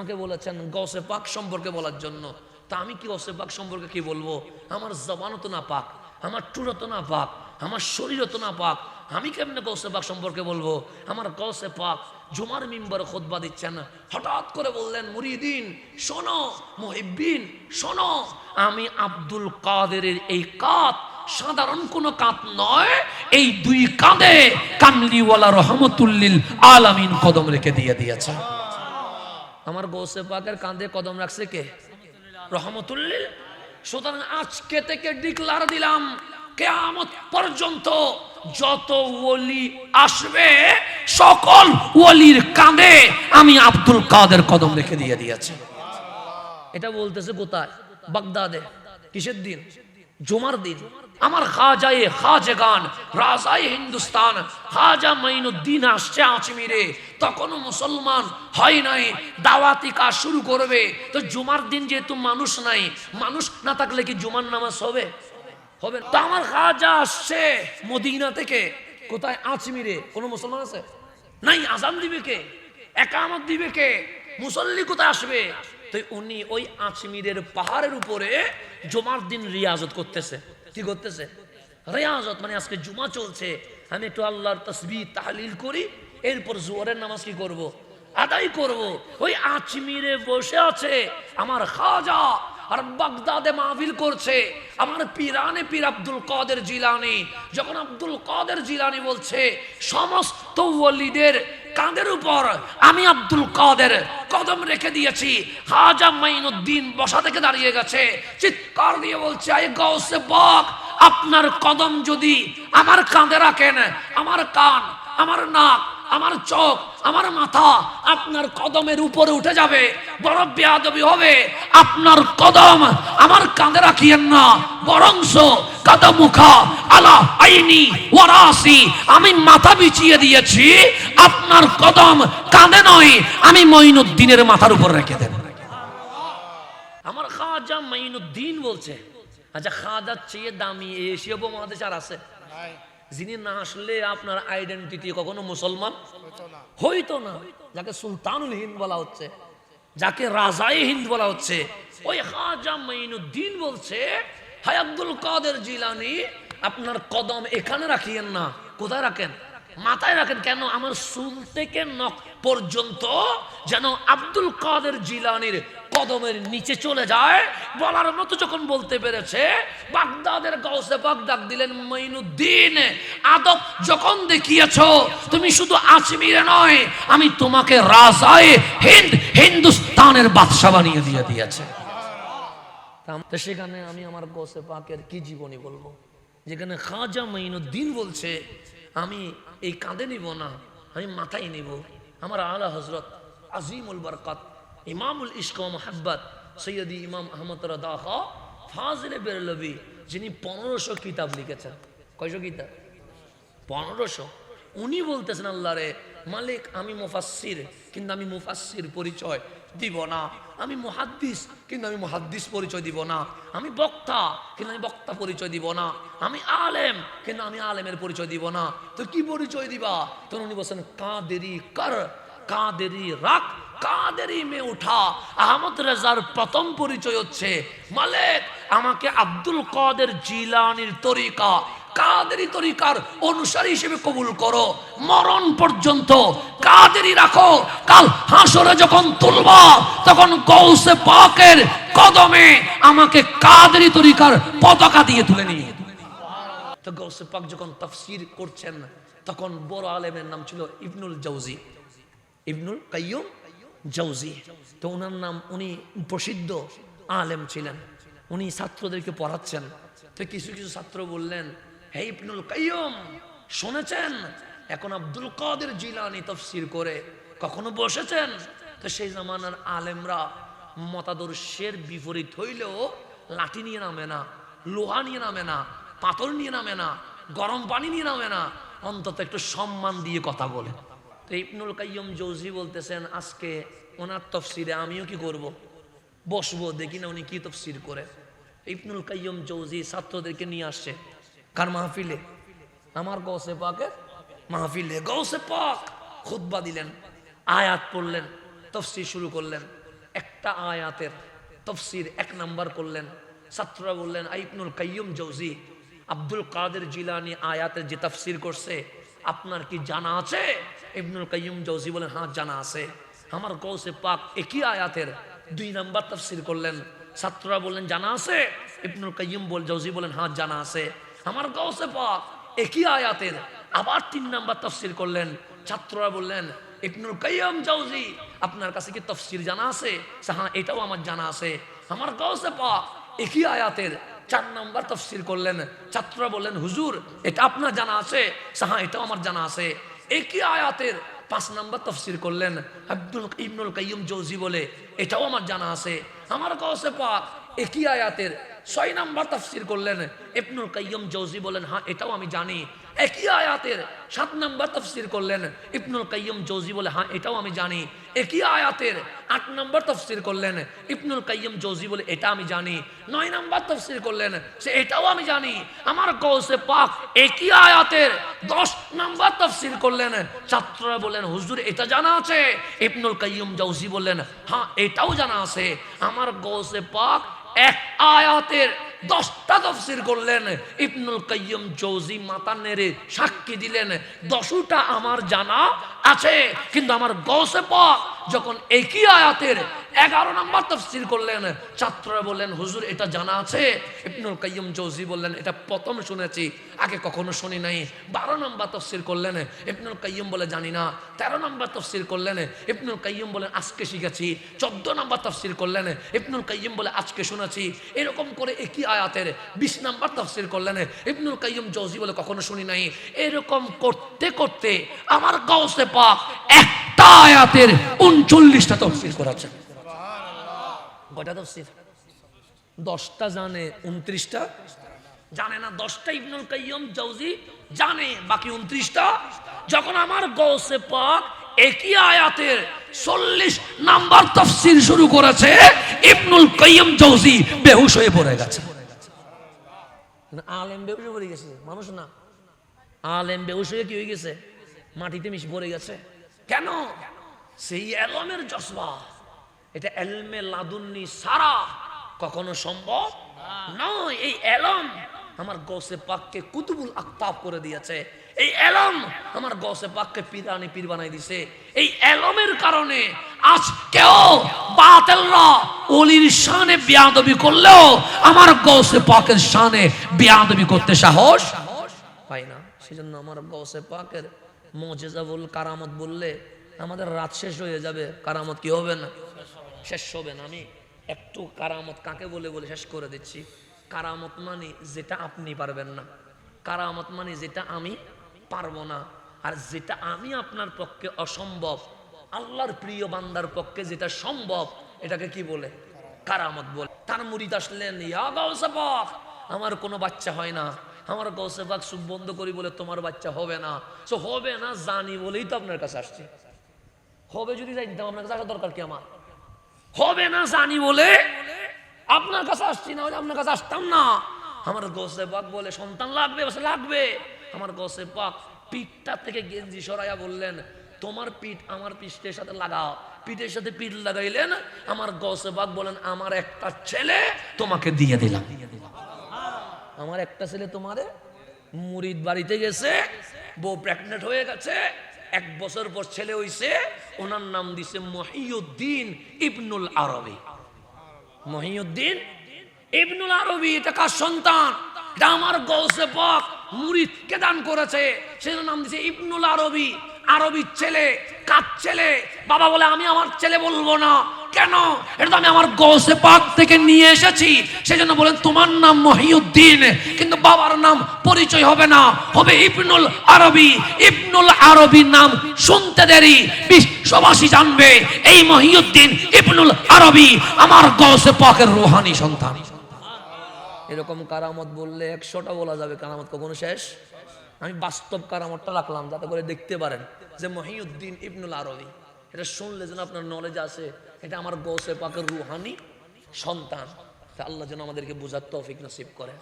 আমাকে বলেছেন গসে পাক সম্পর্কে বলার জন্য। তা আমি কি গসে পাক সম্পর্কে কি বলব? আমার জবানও তো না পাক, আমার টুরো তো না পাক, আমার শরীরও তো না পাক। আমি কেমনে গৌসে পাক সম্পর্কে বলব? আমার গৌসে পাক জুমার মিম্বর খোদবা দিচ্ছেন। হঠাৎ করে বললেন, মুরিদিন, শোনো, মুহিব্বিন, শোনো, আমি আব্দুল কাদেরের এই কাত সাধারণ কোন কাত নয়, এই দুই কাঁধে কামলিওয়ালা রহমতুল্লিল আলামিন কদম রেখে দিয়ে দিয়েছে। আমার গৌসে পাকের কাঁধে কদম রাখছে কে? রহমতুল্লিল। সুতরাং আজকে থেকে ডিক্লার দিলাম, কেয়ামত পর্যন্ত যত ওলি আসবে, সকল ওলির কাঁধে আমি আব্দুল কাদের কদম রেখে দিয়ে দিয়েছি। এটা বলতেছে কোথায়? বাগদাদে। কিসের দিন? জুমার দিন। আমার খাজায়ে খাজেগান, রাজায়ে হিন্দুস্তান, খাজা মাইনুদ্দিন আসছে আচমিরে তখনও মুসলমান হয় নাই, দাওয়াতি কাজ শুরু করবে। তো জুমার দিন যেহেতু মানুষ নাই, মানুষ না থাকলে কি জুমার নামাজ হবে? হবে। তো আমার খাজা আসছে মদিনা থেকে। কোথায়? আচমিরে কোনো মুসলমান আছে? নাই, আজান দিবে কে? একামত দিবে কে? মুসল্লি কোথায় আসবে? তো উনি ওই আচমিরের পাহাড়ের উপরে জুমার দিন রিয়াজত করতেছে। কি করতেছে? রেয়াজত মানে আজকে জুমা চলছে, আমি একটু আল্লাহর তসবি তাহলিল করি, এরপর জোয়ারের নামাজ কি করব। আদায় করব। ওই আচমিরে বসে আছে আমার খাজা, আর বাগদাদে মাহফিল করছে, আমার পিরানে পীর আব্দুল কাদের জিলানি। যখন আব্দুল কাদের জিলানি বলছে, সমস্ত ওলিদের কাঁধের উপর? আমি আব্দুল কাদের। কদম রেখে দিয়েছি। হাজা মাইনুদ্দিন বসা থেকে দাঁড়িয়ে গেছে। চিৎকার দিয়ে বলছে আই গৌসে বক আপনার কদম যদি আমার কাঁধে রাখেন, আমার কান, আমার নাক আমার চোখ, আমার মাথা আপনার কদমের উপরে উঠে যাবে। বড় বেয়াদবি হবে। আপনার কদম আমার কাঁধে রাখিয়েন না। বরংস কদমুখা আলা আইনি ওয়ারাসি। আমি মাথা বিছিয়ে দিয়েছি। আপনার কদম কাঁধে নয়। আমি মঈনুদ্দিনের মাথার উপর রেখে দেন আমার খাজা মঈনুদ্দিন বলছে আচ্ছা খাজার চেয়ে দামি এশিয়া উপমহাদেশ আর আছে। যিনি না আসলে আপনার আইডেন্টিটি কখনো মুসলমান? হইতো না। যাকে সুলতানুল হিন্দ বলা হচ্ছে যাকে রাজাই হিন্দ বলা হচ্ছে ওই হাজা মাইনুদ্দিন বলছে হায়াব্দুল আব্দুল কাদের জিলানি আপনার কদম এখানে রাখিয়েন না কোথায় রাখেন? মাথায় রাখেন কেন? আমার চুল থেকে নখ পর্যন্ত যেন আব্দুল কাদের জিলানির কদমের নিচে চলে যায়। বলার মতো যখন বলতে পেরেছে, বাগদাদের পাক ডাক দিলেন মঈনুদ্দিন। আদব যখন দেখিয়েছ, তুমি শুধু আজমিরে নয়, আমি তোমাকে রাজায় হিন্দ, হিন্দুস্তানের বাদশা বানিয়ে দিয়ে দিয়েছে। সেখানে আমি আমার গৌসে পাকের কি জীবনী বলব? যেখানে খাজা মঈনুদ্দিন বলছে, আমি এই কাঁধে নিব না, আমি মাথায় নিব। আমার আলা হজরত আজিমুল বরকত, ইমামুল ইস্ক মোহাব্বত, সৈয়দি ইমাম আহমদ রাদা ফাজিলে বেরলবি, যিনি পনেরোশো কিতাব লিখেছেন। কয়শো কিতাব? পনেরোশো। উনি বলতেছেন, আল্লাহ রে, মালিক আমি মুফাসির কিন্তু আমি মুফাসির পরিচয় দিব না। আমি মুহাদ্দিস, কিন্তু আমি মুহাদ্দিস পরিচয় দিব না। আমি বক্তা, কিন্তু আমি বক্তা পরিচয় দিব না। আমি আলেম, কিন্তু আমি আলেমের পরিচয় দিব না। তো কি পরিচয় দিবা? তখন উনি বলছেন, কাদেরি কর, কাদেরি রাখ, কাদেরি মে উঠা। আহমদ রেজার প্রথম পরিচয় হচ্ছে মালিক। আমাকে আব্দুল কাদের জিলানির তরিকা কাদেরি তরিকার অনুসারী হিসেবে কবুল করো। মরণ পর্যন্ত কাদেরি রাখো। কাল হাসরে যখন তুলবা, তখন গৌসে পাকের কদমে আমাকে কাদেরি তরিকার পতাকা দিয়ে তুলে নিয়ে। তো গৌসে পাক যখন তফসির করছেন, তখন বড় আলেমের নাম ছিল ইবনুল জৌজি ইবনুল কাইয়ুম জৌজি তো ওনার নাম উনি প্রসিদ্ধ আলেম ছিলেন। উনি ছাত্রদেরকে পড়াচ্ছেন। তো কিছু কিছু ছাত্র বললেন হে ইবনুল কাইয়ুম, শুনেছেন? এখন আব্দুল কাদের জিলানি তফসির করে কখনো বসেছেন? তো সেই জামানার আলেমরা মতাদর্শের বিপরীত হইলেও লাঠি নিয়ে নামে না, লোহা নিয়ে নামে না, পাথর নিয়ে নামে না, গরম পানি নিয়ে নামে না, অন্তত একটু সম্মান দিয়ে কথা বলে। তো ইবনুল কাইয়ম জৌজি বলতেছেন, আজকে ওনার তফসিরে আমিও কি করব। বসবো, দেখি না উনি কি তফসির করে। ইবনুল কাইয়ম জৌজি ছাত্রদেরকে নিয়ে আসছে। কার মাহফিলে? আমার গৌসে পাকের মাহফিলে। গৌসে পাক খুতবা দিলেন, আয়াত পড়লেন, তফসির শুরু করলেন। একটা আয়াতের তফসির এক নাম্বার করলেন। ছাত্ররা বললেন আইবনুল কাইয়ুম জৌজি আব্দুল কাদের জিলানি আয়াতের যে তফসির করছে, আপনার কি জানা আছে? ইবনুল কাইয়ুম জৌজি বলেন হ্যাঁ জানা আছে। আমার কৌসে পাক একই আয়াতের দুই নাম্বার তফসির করলেন। ছাত্ররা বললেন, জানা আছে? ইবনুল কাইয়ুম বল জৌজি বলেন হ্যাঁ জানা আছে। আমার কৌসে পাক একই আয়াতের আবার তিন নাম্বার তফসির করলেন। ছাত্ররা বললেন ইবনুল কাইয়ুম জৌজি আপনার কাছে কি তফসির জানা আছে? সে, হ্যাঁ এটাও আমার জানা আছে। আমার কৌসে পাক একই আয়াতের চার নাম্বার তফসির করলেন। ছাত্ররা বললেন হুজুর এটা আপনার জানা আছে? সে, হ্যাঁ এটাও আমার জানা আছে। একই আয়াতের পাঁচ নাম্বার তফসির করলেন। আব্দুল ইবনুল কাইয়ুম জৌজি বলে এটাও আমার জানা আছে। আমার কৌসে পাক একই আয়াতের ছয় নাম্বার তফসির করলেন ইবনুল কাইয়ুম জৌজি বলেন হ্যাঁ এটাও আমি জানি। একই আয়াতের সাত নাম্বার তফসির করলেন ইবনুল কাইয়ুম জৌজি বলে হ্যাঁ এটাও আমি জানি। একই আয়াতের আট নাম্বার তফসির করলেন ইবনুল কাইয়ুম জৌজি বলে, এটা আমি জানি। নয় নাম্বার তফসির করলেন, সে এটাও আমি জানি। আমার কৌসে পাক একই আয়াতের দশ নাম্বার তফসির করলেন, ছাত্ররা বলেন, হুজুর, এটা জানা আছে? ইবনুল কাইয়ুম জৌজি বললেন হ্যাঁ এটাও জানা আছে। আমার গৌসে পাক এক আয়াতের দশটা তফসির করলেন। ইবনুল কাইম চৌজি মাতা নেড়ে সাক্ষী দিলেন, দশটা আমার জানা আছে, কিন্তু আমার গসে পাক যখন একই আয়াতের এগারো নম্বর তফসির করলেন, ছাত্ররা বললেন, হুজুর, এটা জানা আছে? ইবনুল কাইয়ুম জৌজি বললেন, এটা প্রথম শুনেছি, আগে কখনো শুনি নাই। বারো নম্বর তফসির করলেন, ইবনুল কাইয়ুম বলে, জানি না। তেরো নম্বর তফসির করলেন, ইবনুল কাইয়ুম বলেন, আজকে শিখেছি। চোদ্দ নম্বর তফসির করলেন, ইবনুল কাইয়ুম বলে, আজকে শুনেছি। এরকম করে একই আয়াতের বিশ নম্বর তফসির করলেন, ইবনুল কাইয়ুম জৌজি বলে, কখনো শুনি নাই। এরকম করতে করতে আমার গাউসে পাক আয়াতের উনচল্লিশটা কয়টা তফসির? দশটা জানে, উনত্রিশটা? জানে না, দশটা ইবনুল কাইয়ম জৌজি জানে, বাকি উনত্রিশটা? যখন আমার গৌসে পাক একই আয়াতের চল্লিশ নাম্বার তফসির শুরু করেছে, ইবনুল কাইয়ম জৌজি বেহুশ হয়ে পড়ে গেছে। আলেম বেহুশ হয়ে পড়ে গেছে, মানুষ না। আলেম বেহুশ হয়ে কি হয়ে গেছে? মাটিতে মিশ পড়ে গেছে। কেন? সেই এলমের জসবা এটা এলমে লাদুন্নি সারা কখনো সম্ভব নয়। এই এলম আমার গৌসে পাককে কুতুবুল আক্তাব করে দিয়েছে। এই এলম আমার গৌসে পাককে পিরানি পীর বানাই দিছে। এই এলমের কারণে আজ কেউ বাতেলরা অলির শানে বিয়াদবি করলেও আমার গৌসে পাকের শানে বিয়াদবি করতে সাহস পাই না। সেজন্য আমার গৌসে পাকের মজেজাবুল কারামত বললে, আমাদের রাত শেষ হয়ে যাবে, কারামত কি হবে না? শেষ হবে না, আমি একটু কারামত কাকে বলে বলে শেষ করে দিচ্ছি? কারামত মানে যেটা আপনি পারবেন না। কারামত মানে যেটা আমি পারব না। আর যেটা আমি আপনার পক্ষে অসম্ভব, আল্লাহর প্রিয় বান্দার পক্ষে যেটা সম্ভব, এটাকে কি বলে? কারামত বলে। তার মুরিদ আসলেন আমার কোনো বাচ্চা হয় না। আমার গৌসে পাক সুখ বন্ধ করি বলে তোমার বাচ্চা হবে না। সো হবে না, জানি বলেই তো আপনার কাছে আসছে। হবে যদি জানতাম, আপনার কাছে আসা দরকার কি আমার? হবে না, জানি বলে আপনার কাছে আসছি, না হলে আপনার কাছে আসতাম না। আমার গোসে পাক বলে, সন্তান লাগবে লাগবে। আমার গোসে পাক পিঠটা থেকে গেঞ্জি সরাইয়া বললেন, তোমার পিঠ আমার পিঠের সাথে লাগাও। পিঠের সাথে পিঠ লাগাইলেন, আমার গসে পাক বলেন, আমার একটা ছেলে তোমাকে দিয়ে দিলাম। আমার একটা ছেলে তোমারে মুরিদ বাড়িতে গেছে, বউ প্রেগনেন্ট হয়ে গেছে, এক বছর পর ছেলে হইছে, ওনার নাম দিছে মহিউদ্দিন ইবনুল আরবি। মহিউদ্দিন ইবনুল আরবি, এটা কার সন্তান? এটা আমার গৌসে পাক মুরিদকে দান করেছে? সেজন্য নাম দিছে ইবনুল আরবি আরবির ছেলে, কার ছেলে? বাবা বলে, আমি আমার ছেলে বলব না। কেন? এটা তো আমি আমার গৌসে পাক থেকে নিয়ে এসেছি। সেজন্য বলেন, তোমার নাম মহিউদ্দিন, কিন্তু বাবার নাম পরিচয় হবে না। হবে ইবনুল আরবি। ইবনুল আরবি নাম শুনতে দেরি। বিশ্ববাসী জানবে, এই মহিউদ্দিন ইবনুল আরবি আমার গৌসে পাকের রোহানি সন্তান। এরকম কারামত বললে একশোটা বলা যাবে, কারামত কখনো শেষ? আমি বাস্তব কারামতটা রাখলাম, যাতে করে দেখতে পারেন যে মহিউদ্দিন ইবনুল আরবি। এটা শুনলে যেন আপনার নলেজ আছে এটা আমার গৌসে পাকের রুহানি সন্তান। আল্লাহ যেন আমাদেরকে বোঝার তৌফিক নসিব করে